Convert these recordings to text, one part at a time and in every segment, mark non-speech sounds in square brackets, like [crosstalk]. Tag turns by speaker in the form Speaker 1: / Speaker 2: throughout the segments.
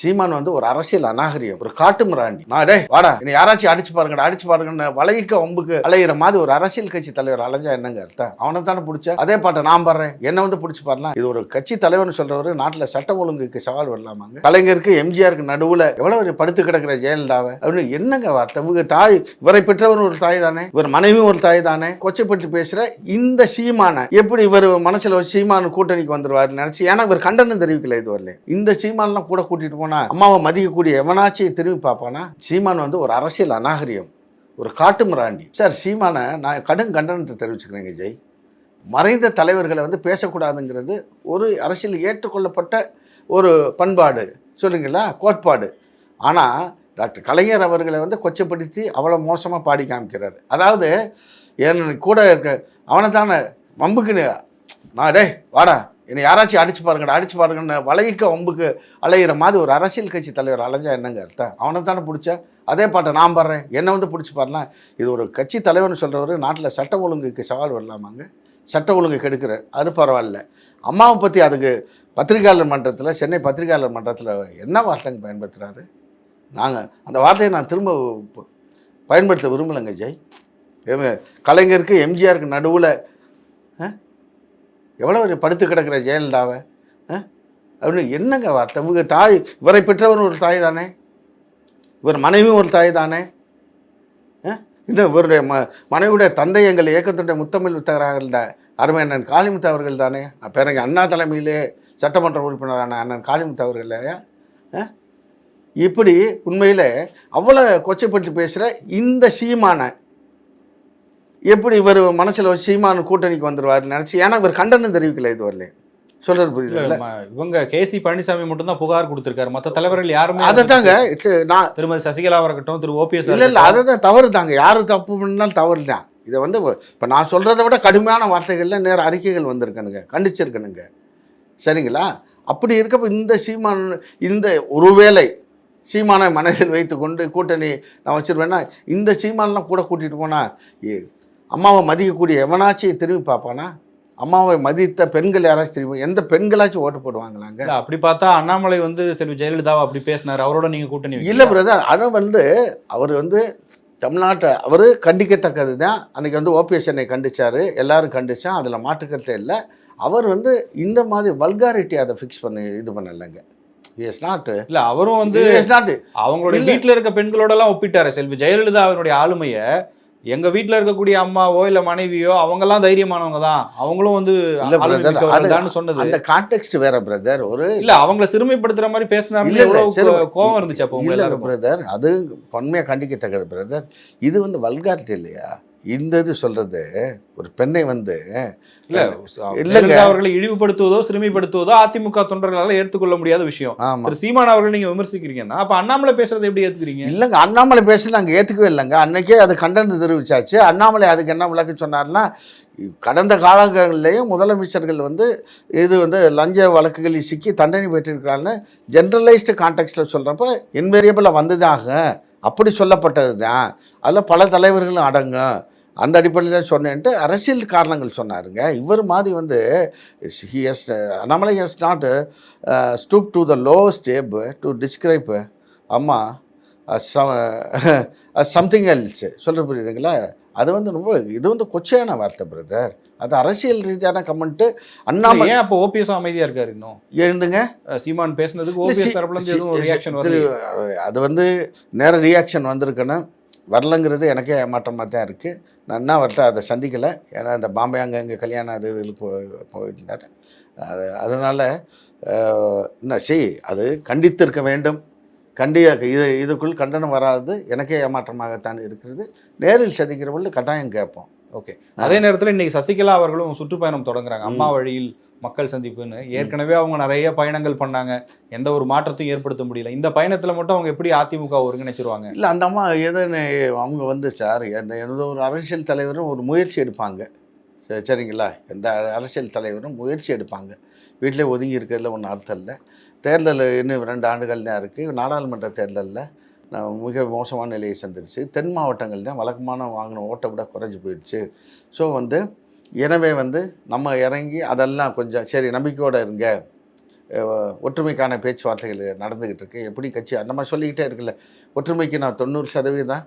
Speaker 1: சீமான் வந்து ஒரு அரசியல் அநாகரியம் ஒரு காட்டு மிராண்டி. நான் வாடா என்னை யாராச்சும் அடிச்சு பாருங்கடா அடிச்சு பாருங்கன்னு வளைக்க ஒம்புக்கு அலையிற மாதிரி ஒரு அரசியல் கட்சி தலைவர் அலைஞ்சா என்னங்க அர்த்தம்? அவனை தானே பிடிச்ச? அதே பாட்டை நான் பாடுறேன். என்ன வந்து பிடிச்சி பாருலாம் இது ஒரு கட்சி தலைவர்னு சொல்றவரு நாட்டில் சட்ட ஒழுங்குக்கு சவால் வரலாமாங்க? கலைஞருக்கு எம்ஜிஆருக்கு நடுவில் எவ்வளவு ஒரு படுத்து கிடக்கிற ஜெயலலிதாவை? அப்படின்னு என்னங்க வார்த்தை? இவங்க தாய் இவரை பெற்றவர் ஒரு தாய் தானே? இவர் மனைவி ஒரு தாய் தானே? கொச்சைப்பட்டு பேசுற இந்த சீமான எப்படி இவர் மனசுல வச்சு கூட்டணிக்கு வந்துருவாரு நினைச்சு? ஏன்னா இவர் கண்டனம் தெரிவிக்கல இது வரல இந்த சீமான்லாம் கூட கூட்டிட்டு போனா அம்மாவை மதிக்கக்கூடிய எவனாச்சும் திரும்பி பார்ப்பானா? சீமான் வந்து ஒரு அரசியல் அநாகரியம் ஒரு காட்டு மிராண்டி. சார் சீமானை நான் கடும் கண்டனத்தை தெரிவிச்சுக்கிறேங்க ஜெய் மறைந்த தலைவர்களை வந்து பேசக்கூடாதுங்கிறது ஒரு அரசியல் ஏற்றுக்கொள்ளப்பட்ட ஒரு பண்பாடு. சொல்லுங்களா கோட்பாடு. ஆனால் டாக்டர் கலைஞர் அவர்களை வந்து கொச்சப்படுத்தி அவ்வளோ மோசமாக பாடி காமிக்கிறார். அதாவது என் கூட இருக்க அவனை தானே மம்புக்குன்னு நான் டேய் வாடா. என்னை யாராச்சும் அடிச்சு பாருங்கடா அடிச்சு பாருங்கன்னு வளையிக்க ஒம்புக்கு அலையிற மாதிரி ஒரு அரசியல் கட்சி தலைவர் அலைஞ்சா என்னங்க அர்த்தம்? அவனை தானே பிடிச்ச? அதே பாட்டை நான் பாடுறேன். என்ன வந்து பிடிச்சி பாருலாம் இது ஒரு கட்சி தலைவர்னு சொல்கிறவர் நாட்டில் சட்ட ஒழுங்குக்கு சவால் வரலாமாங்க? சட்ட ஒழுங்கு கெடுக்கிற அது பரவாயில்ல. அம்மாவை பற்றி அதுக்கு பத்திரிகையாளர் மன்றத்தில் சென்னை பத்திரிகையாளர் மன்றத்தில் என்ன வார்த்தைங்க பயன்படுத்துகிறாரு நாங்கள் அந்த வார்த்தையை நான் திரும்ப பயன்படுத்த விரும்பலைங்க ஜெய். கலைஞருக்கு எம்ஜிஆருக்கு நடுவில் எவ்வளோ ஒரு படுத்து கிடக்கிற ஜெயலலிதாவை ஆ? அப்படின்னு என்னங்க வார்த்தை இவங்க தாய் இவரை பெற்றவர் ஒரு தாய் தானே இவர் மனைவியும் ஒரு தாய் தானே ஆ? இன்னும் இவருடைய ம மனைவியுடைய தந்தை எங்கள் இயக்கத்துடைய முத்தமிழ் வித்தகராக இருந்த அருமை அண்ணன் காளிமுத்து அவர்கள் தானே பிறகு அண்ணா தலைமையிலே சட்டமன்ற உறுப்பினரான அண்ணன் காளிமுத்து அவர்கள் ஆ? இப்படி உண்மையில் அவ்வளோ கொச்சைப்படுத்தி பேசுகிற இந்த சீமான எப்படி இவர் மனசில் வச்சு சீமான் கூட்டணிக்கு வந்துருவாருன்னு நினச்சி ஏன்னா இவர் கண்டனம் தெரிவிக்கல இது வரல சொல்றது
Speaker 2: ம- இவங்க கே சி பழனிசாமி மட்டும் தான் புகார் கொடுத்திருக்காரு. மத்த தலைவர்கள் யாருமே
Speaker 1: அதை தாங்க நான்
Speaker 2: திருமதி சசிகலாவா இருக்கட்டும் திரு ஓபிஎஸ்
Speaker 1: இல்லை இல்லை அதை தான் தவறு தாங்க. யார் தப்பு பண்ணாலும் தவறு தான். இதை வந்து இப்போ நான் சொல்கிறத விட கடுமையான வார்த்தைகளில் நேர அறிக்கைகள் வந்திருக்கணுங்க கண்டிச்சிருக்கணுங்க. சரிங்களா? அப்படி இருக்கப்ப இந்த சீமான் இந்த ஒருவேளை சீமானை மனதில் வைத்துக்கொண்டு கூட்டணி நான் வச்சிருவேன்னா இந்த சீமானெலாம் கூட கூட்டிகிட்டு போனால் அம்மாவை மதிக்கக்கூடிய எவனாச்சும் திரும்பி பார்ப்பானா? அம்மாவை மதித்த பெண்கள் யாராச்சும் திரும்பி எந்த பெண்களாச்சும் ஓட்டு போடுவாங்களாங்க?
Speaker 2: அப்படி பார்த்தா அண்ணாமலை வந்து செல்வி ஜெயலலிதாவை அப்படி பேசினாரு. அவரோட நீங்க கூட்டணி
Speaker 1: இல்லை? பிரதர் ஆனால் வந்து அவர் வந்து தமிழ்நாட்டை அவர் கண்டிக்கத்தக்கது தான் அன்றைக்கி வந்து ஓபிஎஸ் என்னை கண்டிச்சாரு. எல்லாரும் கண்டிச்சா அதில் மாற்றுக்கருத்தே இல்லை. அவர் வந்து இந்த மாதிரி வல்காரிட்டி அதை ஃபிக்ஸ் பண்ணி இது பண்ணலைங்க. இஸ் நாட்
Speaker 2: இல்ல அவரும் வந்து
Speaker 1: இஸ் நாட்
Speaker 2: அவங்களுடைய. வீட்டுல இருக்க பெண்களோட எல்லாம் ஒப்பிட்டாரு. செல்வி ஜெயலலிதா அவருடைய ஆளுமைய எங்க வீட்டுல இருக்கக்கூடிய அம்மாவோ இல்ல மனைவியோ அவங்க எல்லாம் தைரியமானவங்க தான். அவங்களும் வந்து சொன்னது.
Speaker 1: அந்த கான்டெக்ட் வேற பிரதர் ஒரு
Speaker 2: இல்ல அவங்கள சிறுமைப்படுத்துற மாதிரி பேசினாரு
Speaker 1: இல்ல, இல்ல,
Speaker 2: எவ்வளவு
Speaker 1: சரி.
Speaker 2: கோ- கோவம் இருந்துச்சு அப்போ
Speaker 1: இல்லை பிரதர் அது பன்மையாக கண்டிக்கத்தக்கது பிரதர் இது வந்து வல்காரிட்டி இல்லையா? இந்த இது சொல்றது ஒரு பெண்ணை வந்து
Speaker 2: இல்ல
Speaker 1: இல்லைங்க.
Speaker 2: அவர்களை இழிவுபடுத்துவதோ சிறுமைப்படுத்துவதோ அதிமுக தொண்டர்களால ஏற்றுக்கொள்ள முடியாத விஷயம்.
Speaker 1: ஆமா.
Speaker 2: திரு சீமான் அவர்கள் நீங்க விமர்சிக்கிறீங்கன்னா அப்ப அண்ணாமலை பேசுறதை எப்படி ஏத்துக்கிறீங்க?
Speaker 1: இல்லைங்க அண்ணாமலை பேச நாங்கள் ஏற்றுக்கவே இல்லைங்க. அன்னைக்கே அது கண்டனம் தெரிவிச்சாச்சு. அண்ணாமலை அதுக்கு என்ன விளக்கம் சொன்னார்னா கடந்த காலங்களிலேயும் முதலமைச்சர்கள் வந்து இது வந்து லஞ்ச வழக்குகளில் சிக்கி தண்டனை பெற்றிருக்கிறான்னு ஜென்ரலைஸ்டு கான்டெக்ட்டில் சொல்கிறப்ப இன்வேரியபிளாக வந்ததாக அப்படி சொல்லப்பட்டது தான் அதில் பல தலைவர்களும் அடங்கும். அந்த அடிப்படையில் தான் சொன்னேன்ட்டு அரசியல் காரணங்கள் சொன்னாருங்க. இவர் மாதிரி வந்து he is Annamalai has not stooped to the lowest step to describe அம்மா சம்திங் எல்ஸ் சொல்கிற புரியுதுங்களா? அது வந்து ரொம்ப இது வந்து கொச்சையான வார்த்தை பிரதர் அது அரசியல் ரீதியான கமெண்ட்டு அண்ணாமலை
Speaker 2: ஏன் அப்போ ஓபிஎஸ் அமைதியா இருக்காரு இன்னும்?
Speaker 1: எழுந்துங்க.
Speaker 2: சீமான் பேசுனதுக்கு ஓபிஎஸ் தரப்புல ரியாக்ஷன்
Speaker 1: அது வந்து நேர ரியாக்ஷன் வந்திருக்குன்னு வரலங்கிறது எனக்கே ஏமாற்றமாக தான் இருக்குது நான் என்ன அவர்கிட்ட அதை சந்திக்கலை. ஏன்னா இந்த பாம்பே அங்கே இங்கே கல்யாணம் அது இதில் போ போயிருந்தார் அது அதனால் என்ன செய் அது கண்டித்திருக்க வேண்டும். கண்டி இது இதுக்குள் கண்டனம் வராது. எனக்கே ஏமாற்றமாகத்தான் இருக்கிறது. நேரில் சந்திக்கிற பொழுது கட்டாயம் கேட்போம்.
Speaker 2: ஓகே. அதே நேரத்துல இன்னைக்கு சசிகலா அவர்களும் சுற்றுப்பயணம் தொடங்குறாங்க.
Speaker 1: ம்.
Speaker 2: அம்மா வழியில் மக்கள் சந்திப்புன்னு. ஏற்கனவே அவங்க நிறைய பயணங்கள் பண்ணாங்க. எந்த ஒரு மாற்றத்தையும் ஏற்படுத்த முடியல. இந்த பயணத்துல மட்டும் அவங்க எப்படி அதிமுக ஒருங்கிணைச்சிருவாங்க?
Speaker 1: இல்லை அந்த அம்மா எதுன்னு அவங்க வந்து சார் எந்த எந்த ஒரு அரசியல் தலைவரும் ஒரு முயற்சி எடுப்பாங்க. சரி சரிங்களா? எந்த அரசியல் தலைவரும் முயற்சி எடுப்பாங்க. வீட்டிலே ஒதுங்கி இருக்கிறதுல ஒன்றும் அர்த்தம் இல்லை. தேர்தல் இன்னும் ரெண்டு ஆண்டுகள் தான் இருக்குது நாடாளுமன்ற தேர்தலில் நான் மிக மோசமான நிலையை சந்திருச்சு தென் மாவட்டங்கள் தான் வழக்கமான வாங்கின ஓட்டை விட குறைஞ்சி போயிடுச்சு. ஸோ வந்து எனவே வந்து நம்ம இறங்கி அதெல்லாம் கொஞ்சம் சரி நம்பிக்கையோடு இருங்க. ஒற்றுமைக்கான பேச்சுவார்த்தைகள் நடந்துக்கிட்டு இருக்கு. எப்படி கட்சி அந்த மாதிரி சொல்லிக்கிட்டே இருக்குல்ல. ஒற்றுமைக்கு நான் தொண்ணூறு சதவீதம்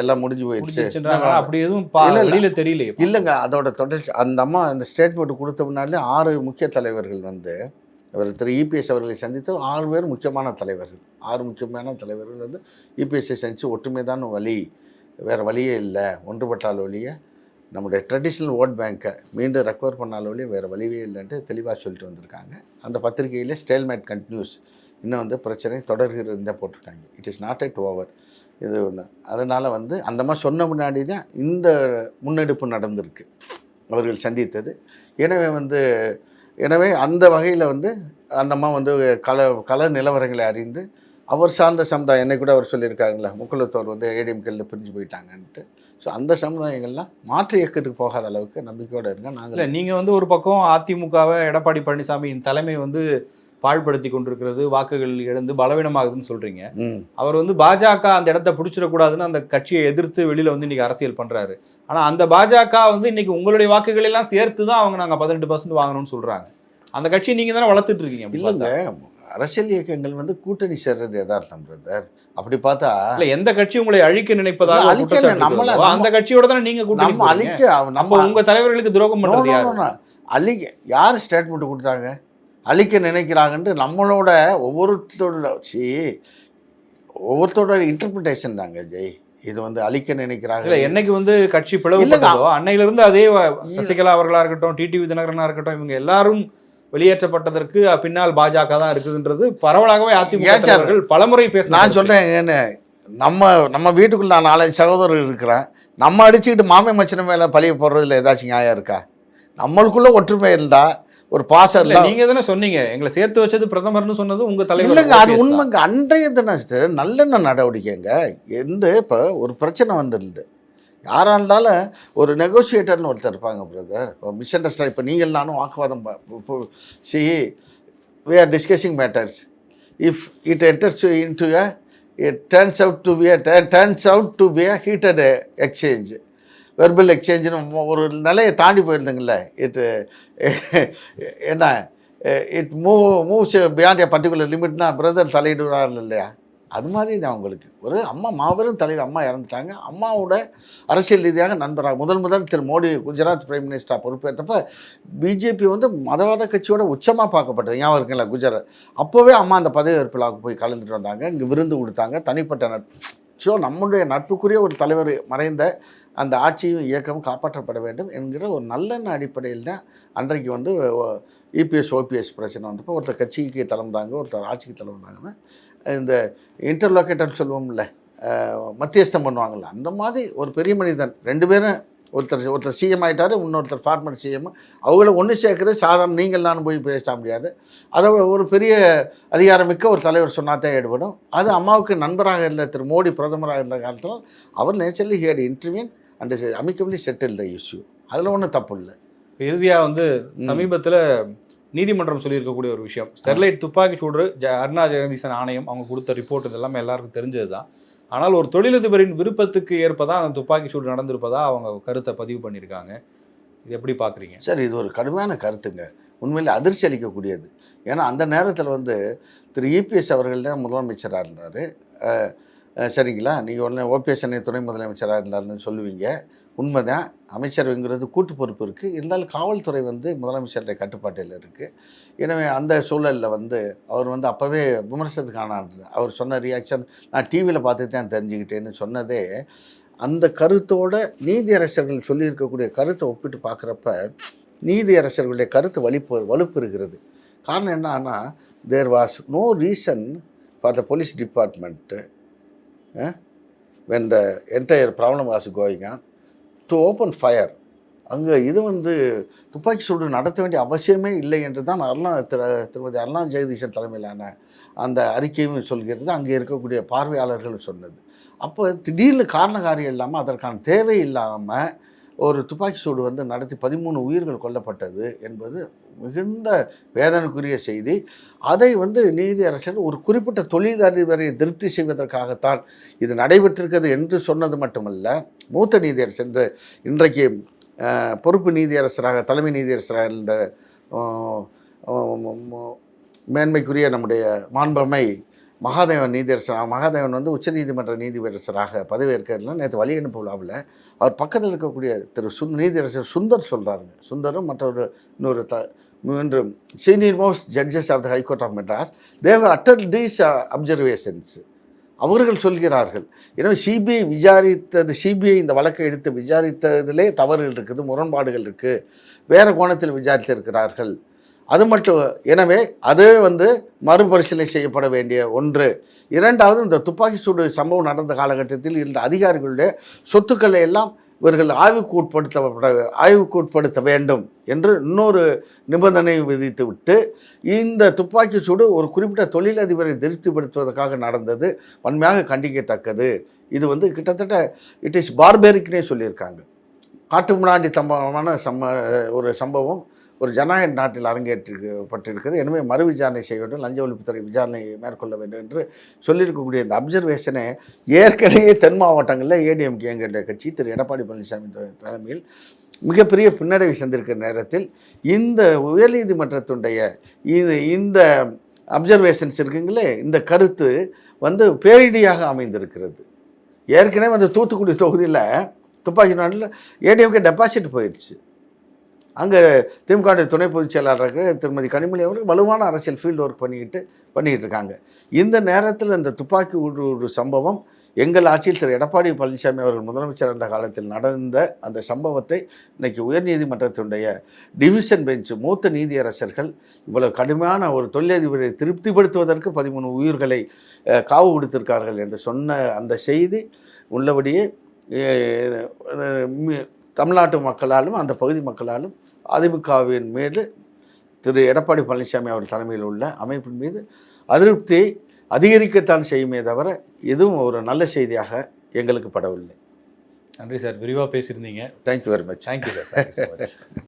Speaker 1: எல்லாம் முடிஞ்சு போயிடுச்சு
Speaker 2: அப்படி எதுவும் தெரியலையே
Speaker 1: இல்லைங்க அதோட தொடர்ச்சி அந்த அம்மா அந்த ஸ்டேட்மெண்ட் கொடுத்த முன்னாடி ஆறு முக்கிய தலைவர்கள் வந்து அவர் திரு இபிஎஸ் அவர்களை சந்தித்து ஆறு பேர் முக்கியமான தலைவர்கள். ஆறு முக்கியமான தலைவர்கள் வந்து இபிஎஸ்ஐ சந்தித்து ஒற்றுமை தான் வழி வேறு வழியே இல்லை. ஒன்றுபட்டால் ஒழிய நம்முடைய ட்ரெடிஷ்னல் ஓட் பேங்க்கை மீண்டும் ரெக்கவர் பண்ணாலும் ஒழிய வேறு வழியே இல்லைன்ட்டு தெளிவாக சொல்லிட்டு வந்திருக்காங்க. அந்த பத்திரிகையில் ஸ்டேல்மேட் கண்டினியூஸ் இன்னும் வந்து பிரச்சனை தொடர்கிறது தான் போட்டிருக்காங்க. It is not yet over இது ஒன்று அதனால் வந்து அந்த மாதிரி சொன்ன முன்னாடி தான் இந்த முன்னெடுப்பு நடந்திருக்கு. அவர்கள் சந்தித்தது. எனவே வந்து எனவே அந்த வகையில் வந்து அந்த அம்மா வந்து கல கல நிலவரங்களை அறிந்து அவர் சார்ந்த சமுதாயம் என்னை கூட அவர் சொல்லியிருக்காங்களே முக்குலத்தோர் வந்து ஏடிஎம்கேல பிரிஞ்சு போயிட்டாங்கன்ட்டு. ஸோ அந்த சமுதாயங்கள்லாம் மாற்று இயக்கத்துக்கு போகாத அளவுக்கு நம்பிக்கையோடு இருங்க
Speaker 2: இல்ல
Speaker 1: நாங்கள்
Speaker 2: நீங்க வந்து ஒரு பக்கம் அதிமுகவை எடப்பாடி பழனிசாமியின் தலைமை வந்து பாழ்படுத்தி கொண்டிருக்கிறது வாக்குகள் இழந்து பலவீனமாகுதுன்னு சொல்றீங்க. அவர் வந்து பாஜக அந்த இடத்த பிடிச்சிடக்கூடாதுன்னு அந்த கட்சியை எதிர்த்து வெளியில வந்து இன்னைக்கு அரசியல் பண்றாரு. ஆனா அந்த பாஜக வந்து இன்னைக்கு உங்களுடைய வாக்குகள் எல்லாம் சேர்த்து தான் அவங்க நாங்க பதினெட்டு பர்சன்ட் வாங்கணும்னு சொல்றாங்க. அந்த கட்சியை நீங்க தானே வளர்த்துட்டு இருக்கீங்க
Speaker 1: இல்லைங்க. அரசியல் இயக்கங்கள் வந்து கூட்டணி சேர்றது யதார்த்தம் பிரதர் அப்படி பார்த்தா
Speaker 2: இல்ல எந்த கட்சி உங்களை அழிக்க நினைப்பதாக
Speaker 1: அழிக்கல,
Speaker 2: குற்றச்சாட்டு
Speaker 1: நம்மள-
Speaker 2: அந்த கட்சியோட தானே நீங்க
Speaker 1: நம்ம. அழிக்க
Speaker 2: நம்ம உங்க தலைவர்களுக்கு துரோகம் பண்றது.
Speaker 1: அழிக்க யார் ஸ்டேட்மெண்ட் கொடுத்தாங்க அழிக்க நினைக்கிறாங்கன்ட்டு நம்மளோட ஒவ்வொருத்தரோட சி ஒவ்வொருத்தரோட இன்டர்பிரிட்டேஷன் தாங்க ஜெய் இது வந்து அழிக்க நினைக்கிறாங்க
Speaker 2: இல்ல என்னைக்கு வந்து கட்சி
Speaker 1: இல்லங்க.
Speaker 2: பிளவுபட்டதோ அன்னையில இருந்து அதே சசிகலா அவர்களா இருக்கட்டும் டிடிவி தினகரனா இருக்கட்டும் இவங்க எல்லாரும் வெளியேற்றப்பட்டதற்கு பின்னால் பாஜக தான் இருக்குதுன்றது பரவலாகவே அதிமுக பலமுறை பேச
Speaker 1: நான் சொல்றேன் என்ன நம்ம நம்ம வீட்டுக்குள்ள நான் நாலஞ்சு சகோதரர் இருக்கிறேன். நம்ம அடிச்சுக்கிட்டு மாமே மச்சன மேல பழிய போடுறதுல ஏதாச்சும் நியாயம் இருக்கா? நம்மளுக்குள்ள ஒற்றுமை இருந்தா ஒரு பாசம்
Speaker 2: இல்ல
Speaker 1: இருந்தா
Speaker 2: நீங்க தானே சொன்னீங்க. எங்களை சேர்த்து வச்சது பிரதமர்னு சொன்னது உங்க தலைவர்
Speaker 1: இல்லைங்க அது. உண்மைங்க. அன்றைய தினம் நல்லெண்ண நடவடிக்கைங்க. எந்த இப்போ ஒரு பிரச்சனை வந்துடுது யாராக இருந்தாலும் ஒரு நெகோசியேட்டர்னு ஒருத்தர் இருப்பாங்க பிரதர் மிஸ் அண்டர்ஸ்டாண்ட் இப்போ நீங்கள் நானும் வாக்குவாதம் see we are discussing matters if it enters into a it turns out to be turns out to be a heated exchange verbal எக்ஸ்சேஞ்சுன்னு ஒரு நிலையை தாண்டி போயிருந்துங்கள்ல இட் [laughs] என்ன it move moves beyond a particular லிமிட்னா brother தலையிடுவார் இல்லையா? அது மாதிரி தான் அவங்களுக்கு. ஒரு அம்மா மாபெரும் தலைவர் அம்மா இறந்துட்டாங்க. அம்மாவோட அரசியல் ரீதியாக நண்பராக முதல் முதல் திரு மோடி குஜராத் பிரைம் மினிஸ்டராக பொறுப்பேற்றப்ப பிஜேபி வந்து மதவாத கட்சியோட உச்சமாக பார்க்கப்பட்டது. ஞாபகம் இருக்குங்களா குஜராத் அப்போவே அம்மா அந்த பதவி போய் கலந்துட்டு வந்தாங்க. இங்கே விருந்து கொடுத்தாங்க. தனிப்பட்ட நட்பு ஸோ நம்முடைய நட்புக்குரிய ஒரு தலைவர் மறைந்த அந்த ஆட்சியும் இயக்கமும் காப்பாற்றப்பட வேண்டும் என்கிற ஒரு நல்லெண்ண அடிப்படையில் தான் அன்றைக்கு வந்து இபிஎஸ் ஓபிஎஸ் பிரச்சனை வந்தப்போ ஒருத்தர் கட்சிக்கு தலைந்தாங்க ஒருத்தர் ஆட்சிக்கு தலைந்தாங்கன்னா இந்த இன்டர்லோகேட்டர் சொல்லுவோம்ல மத்தியஸ்தம் பண்ணுவாங்கள்ல அந்த மாதிரி ஒரு பெரிய மனிதன் ரெண்டு பேரும் ஒருத்தர் ஒருத்தர் சிஎம் ஆயிட்டாரு இன்னொருத்தர் ஃபார்மர் சிஎம் அவங்கள ஒன்று சேர்க்கறது சாதாரண நீங்கள் நானும் போய் பேச முடியாது. அதை ஒரு பெரிய அதிகாரமிக்க ஒரு தலைவர் சொன்னாதான் ஈடுபடும். அது அம்மாவுக்கு நண்பராக இருந்த திரு மோடி பிரதமராக இருந்த காலத்தில் அவர் naturally heard intervene and amicably settle the issue அதில் ஒன்றும் தப்பு இல்லை.
Speaker 2: இறுதியா வந்து சமீபத்துல நீதிமன்றம் சொல்லியிருக்கக்கூடிய ஒரு விஷயம். ஸ்டெர்லைட் துப்பாக்கி சூடு ஜ அருணா ஜெகதீசன் ஆணையம் அவங்க கொடுத்த ரிப்போர்ட் இதெல்லாமே எல்லாருக்கும் தெரிஞ்சது தான் ஆனால் ஒரு தொழிலதிபரின் விருப்பத்துக்கு ஏற்பதான் அந்த துப்பாக்கி சூடு நடந்திருப்பதா அவங்க கருத்தை பதிவு பண்ணியிருக்காங்க. இது எப்படி பார்க்குறீங்க
Speaker 1: சார் இது ஒரு கடுமையான கருத்துங்க. உண்மையில் அதிர்ச்சி அளிக்கக்கூடியது. ஏன்னா அந்த நேரத்தில் வந்து திரு. இபிஎஸ் அவர்கள் தான் முதலமைச்சராக இருந்தார். சரிங்களா? நீங்கள் உடனே ஓபிஎஸ் அன்னை துணை முதலமைச்சராக இருந்தாருன்னு சொல்லுவீங்க. உண்மைதான். அமைச்சருங்கிறது கூட்டு பொறுப்பு இருக்குது இருந்தாலும் காவல்துறை வந்து முதலமைச்சருடைய கட்டுப்பாட்டில் இருக்குது எனவே அந்த சூழலில் வந்து அவர் வந்து அப்போவே விமர்சனத்துக்கான அவர் சொன்ன ரியாக்ஷன் நான் டிவியில் பார்த்து தான் தெரிஞ்சுக்கிட்டேன்னு சொன்னதே அந்த கருத்தோட நீதியரசர்கள் சொல்லியிருக்கக்கூடிய கருத்தை ஒப்பிட்டு பார்க்குறப்ப நீதியரசர்களுடைய கருத்து வலிப்பு வலுப்பு இருக்கிறது. காரணம் என்னன்னா there was no reason for the police department when the entire problem was going on to open fire அங்கே இது வந்து துப்பாக்கி சூடு நடத்த வேண்டிய அவசியமே இல்லை என்று தான் அருணா திரு திருமதி அருணா ஜெகதீசன் தலைமையிலான அந்த அறிக்கையும் சொல்கிறது. அங்கே இருக்கக்கூடிய பார்வையாளர்கள் சொன்னது. அப்போ திடீர்னு காரண காரியம் இல்லாமல் அதற்கான தேவை இல்லாமல் ஒரு துப்பாக்கி சூடு வந்து நடத்தி பதிமூணு உயிர்கள் கொல்லப்பட்டது என்பது மிகுந்த வேதனைக்குரிய செய்தி அதை வந்து நீதியரசர் ஒரு குறிப்பிட்ட தொழிலதிபரை திருப்தி செய்வதற்காகத்தான் இது நடைபெற்றிருக்கிறது என்று சொன்னது மட்டுமல்ல மூத்த நீதியரசர் இந்த இன்றைக்கு பொறுப்பு நீதியரசராக தலைமை நீதியரசராக இருந்த மேன்மைக்குரிய நம்முடைய மாண்பமை மகாதேவன் நீதியரசர் மகாதேவன் வந்து உச்சநீதிமன்ற நீதியரசராக பதவியேற்கிறதுல நேற்று வழி அனுப்பு விழாவில் அவர் பக்கத்தில் இருக்கக்கூடிய திரு சுந் நீதியரசர் சுந்தர் சொல்கிறாருங்க சுந்தரும் மற்றொரு இன்னொரு த மூன்று senior most judges of the high court of Madras they utter these observations அவர்கள் சொல்கிறார்கள் எனவே சிபிஐ விசாரித்தது சிபிஐ இந்த வழக்கை எடுத்து விசாரித்ததிலே தவறுகள் இருக்குது முரண்பாடுகள் இருக்குது வேறு கோணத்தில் விசாரித்திருக்கிறார்கள். அது மட்டும் எனவே அது வந்து மறுபரிசீலனை செய்யப்பட வேண்டிய ஒன்று. இரண்டாவது இந்த துப்பாக்கி சூடு சம்பவம் நடந்த காலகட்டத்தில் இருந்த அதிகாரிகளுடைய சொத்துக்களை எல்லாம் இவர்கள் ஆய்வுக்கு உட்படுத்தப்பட ஆய்வுக்கு உட்படுத்த வேண்டும் என்று இன்னொரு நிபந்தனை விதித்துவிட்டு இந்த துப்பாக்கி சூடு ஒரு குறிப்பிட்ட தொழிலதிபரை திருப்திப்படுத்துவதற்காக நடந்தது வன்மையாக கண்டிக்கத்தக்கது. இது வந்து கிட்டத்தட்ட இட் இஸ் பார்பேரிக்னே சொல்லியிருக்காங்க. காட்டு முன்னாடி சம்பவமான சம்ம ஒரு சம்பவம் ஒரு ஜனநாயக நாட்டில் அரங்கேற்றிருக்கப்பட்டிருக்கிறது எனவே மறு விசாரணை செய்ய வேண்டும். லஞ்ச ஒழிப்புத்துறை விசாரணை மேற்கொள்ள வேண்டும் என்று சொல்லியிருக்கக்கூடிய இந்த அப்சர்வேஷனை ஏற்கனவே தென் மாவட்டங்களில் ஏடிஎம்கே என்கின்ற கட்சி திரு எடப்பாடி பழனிசாமி தலைமையில் மிகப்பெரிய பின்னடைவை சந்திருக்கிற நேரத்தில் இந்த உயர்நீதிமன்றத்துடைய இது இந்த அப்சர்வேஷன்ஸ் இருக்குங்களே இந்த கருத்து வந்து பேரிடியாக அமைந்திருக்கிறது. ஏற்கனவே அந்த தூத்துக்குடி தொகுதியில் துப்பாக்கி நாட்டில் ஏடிஎம்கே டெபாசிட் போயிடுச்சு. அங்கே திமுக துணை பொதுச் செயலாளருக்கு திருமதி கனிமொழி அவர்கள் வலுவான அரசியல் ஃபீல்டு ஒர்க் பண்ணிக்கிட்டு பண்ணிக்கிட்டு இருக்காங்க. இந்த நேரத்தில் இந்த துப்பாக்கி ஒரு சம்பவம் எங்கள் ஆட்சியில் திரு. எடப்பாடி பழனிசாமி அவர்கள் முதலமைச்சர் என்ற காலத்தில் நடந்த அந்த சம்பவத்தை இன்றைக்கி உயர்நீதிமன்றத்தினுடைய டிவிஷன் பெஞ்ச் மூத்த நீதியரசர்கள் இவ்வளவு கடுமையான ஒரு தொழிலதிபரை திருப்திப்படுத்துவதற்கு பதிமூணு உயிர்களை காவு கொடுத்திருக்கார்கள் என்று சொன்ன அந்த செய்தி உள்ளபடியே தமிழ்நாட்டு மக்களாலும் அந்த பகுதி மக்களாலும் அதிமுகவின் மீது திரு. எடப்பாடி பழனிசாமி அவர் தலைமையில் உள்ள அமைப்பின் மீது அதிருப்தியை அதிகரிக்கத்தான் செய்யுமே தவிர எதுவும் ஒரு நல்ல செய்தியாக எங்களுக்கு படவில்லை.
Speaker 2: நன்றி சார். விரிவாக பேசியிருந்தீங்க.
Speaker 1: Thank you very much
Speaker 2: thank you sir